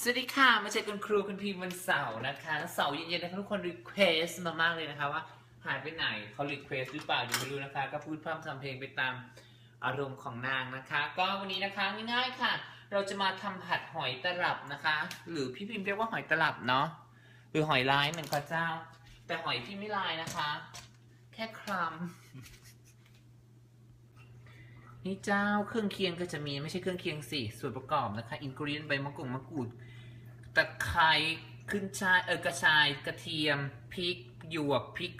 สวัสดีค่ะ มาเจอคุณครูคุณพีมวันเสาร์นะคะเสาร์เย็นๆนะคะทุกคนรีเควสมามากเลยนะคะว่าหายไปไหนเขารีเควสหรือเปล่ายังไม่รู้นะคะ ก็พูดพร่ำทำเพลงไปตามอารมณ์ของนางนะคะ ก็วันนี้นะคะง่ายๆค่ะ เราจะมาทำผัดหอยตลับนะคะ หรือพี่พิมพ์เรียกว่าหอยตลับเนาะหรือหอยลายเหมือนกับเจ้า แต่หอยพี่ไม่ลายนะคะ แค่คลำ นี่เจ้าเครื่องเคียงก็จะมีไม่ใช่เครื่องเคียงสิส่วนประกอบนะคะอินกรีนใบมะกรูดมะกรูดตะไคร้ขึ้นช่ายเออกระชายกระเทียมพริกหยวกพริก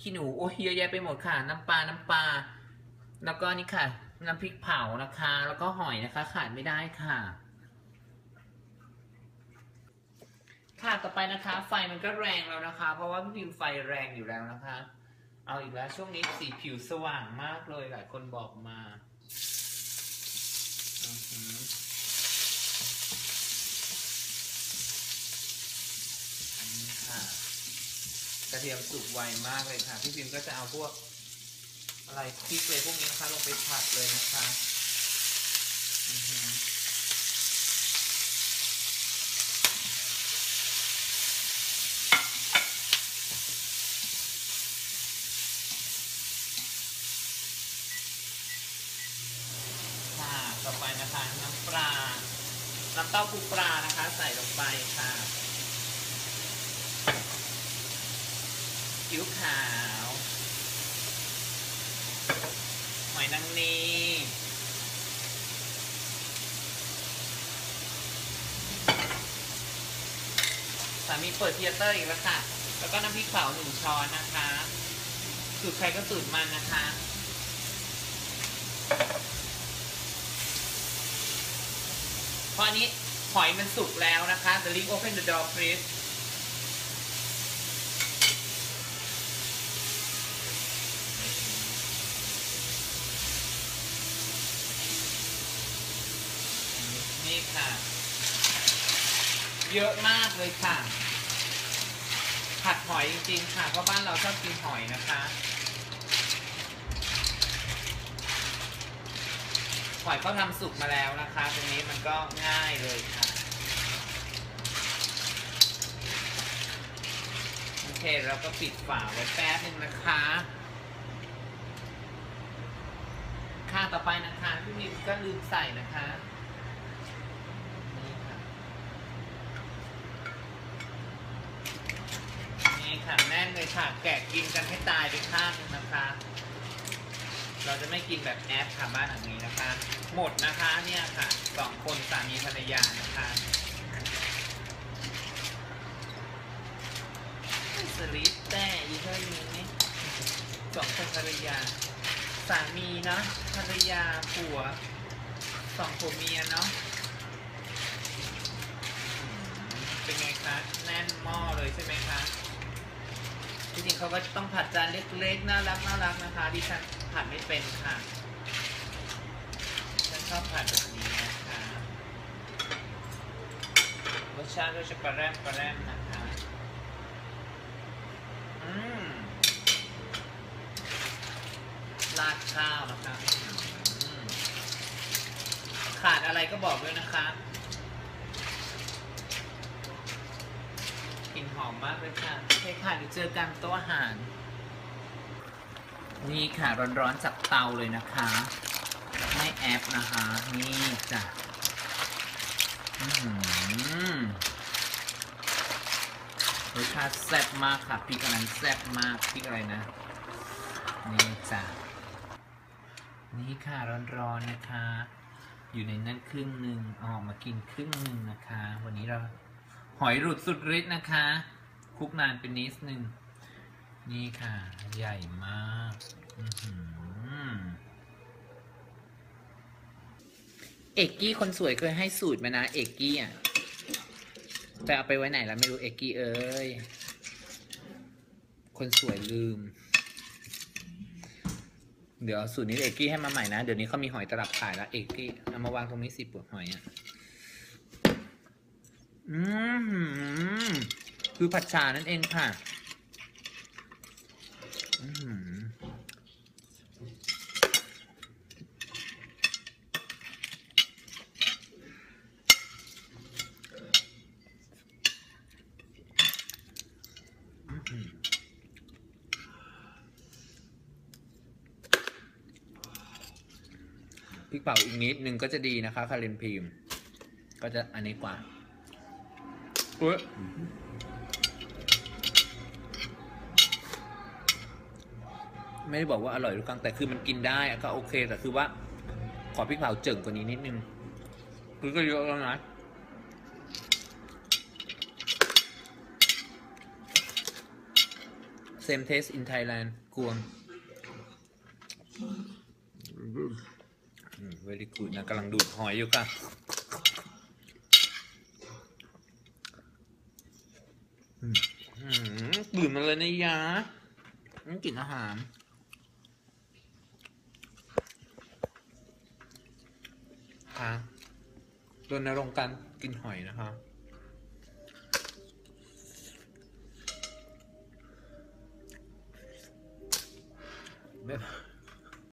ขี้หนูโอ้ยเยอะแยะไปหมดค่ะ น้ำปลาน้ำปลาแล้วก็นี่ค่ะ น้ำพริกเผานะคะ แล้วก็หอยนะคะ ขาดไม่ได้ค่ะ ค่ะต่อไปนะคะ ไฟมันก็แรงแล้วนะคะ เพราะว่าพี่พิมไฟแรงอยู่แล้วนะคะ เอาอีกแล้วช่วงนี้สีผิวสว่างมากเลยหลายคนบอกมา นี่ค่ะ กระเทียมสุกไวมากเลยค่ะ พี่พิมก็จะเอาพวก อะไรพริกเลยพวกนี้นะคะลงไปผัดเลยนะคะ ต่อไปนะคะ น้ำปลา น้ำเต้าหู้ปลานะคะ ใส่ลงไปค่ะคิ้วขาว หอยนางรมีสามีเปิดเทียเตอร์อีกแล้วค่ะ แล้วก็น้ำพริกเผาหนึ่งช้อนนะคะ สูตรใครก็สูตรมันนะคะ เพราะอั นี้หอยมันสุกแล้วนะคะ The link open the door please นี่ค่ะ เยอะมากเลยค่ะ ผัดหอยจริงๆค่ะ เพราะบ้านเราชอบกินหอยนะคะ หอยเขาทำสุกมาแล้วนะคะ ตรงนี้มันก็ง่ายเลยค่ะ โอเคเราก็ปิดฝาไว้แป๊บนึงนะคะ ค่ะต่อไปนะคะพี่มิวก็ลืมใส่นะคะนี่ค่ะนี่ค่ะแน่นเลยค่ะ แกะกินกันให้ตายไปข้างนึงนะคะ เราจะไม่กินแบบแอปค่ะบ้านหลังนี้นะคะ หมดนะคะเนี่ยค่ะสองคนสามีภรรยานะคะสลิปแต่อีเท่านี้นี่สองคนภรรยา สามีเนาะภรรยาผัวสองผัวเมียเนาะเป็นไงคะแน่นหม้อเลยใช่ไหมคะจริงเขาก็ต้องผัดจานเล็กๆน่ารักน่ารักนะคะดิฉัน ผัดไม่เป็นค่ะฉันชอบผัดแบบนี้นะคะรสชาติก็จะกระแรมกระแรมนะคะอืมราดข้าวนะคะอืมขาดอะไรก็บอกด้วยนะคะกลิ่นหอมมากเลยค่ะโอเคค่ะเดี๋ยวเจอกันโต๊ะอาหาร นี่ค่ะร้อนๆจากเตาเลยนะคะ ไม่แอปนะคะ นี่จ้ะหอรสชาติแซ่บมากค่ะพริกอันนั้นแซ่บมากพริกอะไรนะ นี่จ้ะนี่ค่ะร้อนๆนะคะ อยู่ในนั้นครึ่งหนึ่งออกมากินครึ่งหนึ่งนะคะ วันนี้เราหอยหลุดสุดฤทธิ์นะคะ คุกนานเป็นนิดนึง นี่ค่ะ ใหญ่มากอื้อหือเอกกี้คนสวยเคยให้สูตรมานะ เอกกี้อะแต่เอาไปไว้ไหนแล้วไม่รู้เอกกี้เอ้ย คนสวยลืม เดี๋ยวสูตรนี้เอกกี้ให้มาใหม่นะ เดี๋ยวนี้เขามีหอยตลับขายแล้ว เอกกี้เอามาวางตรงนี้สิปวดหอยอะอืมคือผัดชานั่นเองค่ะ พริกเผาอีกนิดนึงก็จะดีนะคะ คารินพิมก็จะอันนี้กว่าอุ้ย ไม่ได้บอกว่าอร่อยทุกครั้งแต่คือมันกินได้ก็โอเคแต่คือว่า ขอพริกเผาเจิ่งกว่านี้นิดนึงคือก็เยอะแล้วนะ same taste in Thailand กวงอืม very good นะกำลังดูดหอยอยู่ค่ะอืมอืมตื่นมาเลยนะยะนี่กินอาหาร คะรณรงค์การกินหอยนะคะไม่